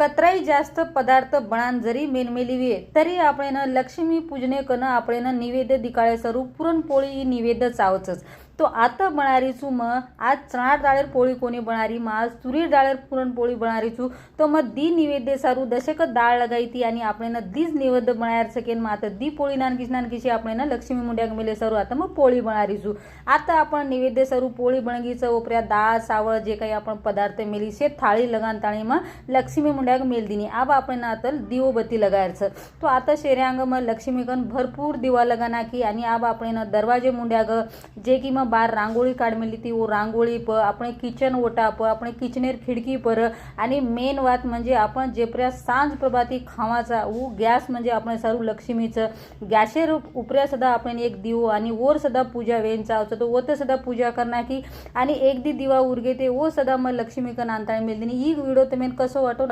कतराई जास्त पदार्थ बणान जरी मेनमेलिवे तरी आपण लक्ष्मी पूजने कन आपण निवेद्य दिकाळे स्वरूप पुरणपोळी तो आता बनारी छू म आज चणार डाळेर पोळी कोणी बनारी मग आज तुरीर डाळेर पुरणपोळी बनारी छू. तो म दी निवेद्य सारू दशक डाळ लगायती आणि आपण दीज निवेद्य बनायर सकेन. मग आता दी पोळी नानकीच नानकीची आपण लक्ष्मी मुंड्याक मिले सरू आता मग पोळी बनारी छू. आता आपण निवेद्य सरू पोळी बनगीचं ओपऱ्या दाळ सावळ जे काही आपण पदार्थ मिली से थाळी लगान ताळी मग लक्ष्मी मुंड्याक मेल दिनी. आब आपण आता दिवोबत्ती लगायचं तो आता शेऱ्यांग मग लक्ष्मीकन भरपूर दिवा लगाना की आणि आब आपण दरवाजे मुंड्याग जे की मग रांगोळी काढमेली ती वो रांगोळी प आपण किचन ओटा प आपण किचनेर खिडकी पर आणि मेन वात म्हणजे आपण जेपर्या सांज प्रभाती खावाचा ऊ गॅस म्हणजे आपण सारू लक्ष्मीचं गॅसेर उपऱ्या सदा आपण एक दिवो आणि वर सदा पूजा वेंचा चावचं तो वत सदा पूजा करणार की आणि एक दी दिवा उरगे ते ओ सदा मग लक्ष्मीकन आणता मिळते ही व्हिडिओ तुम्ही कसं वाटो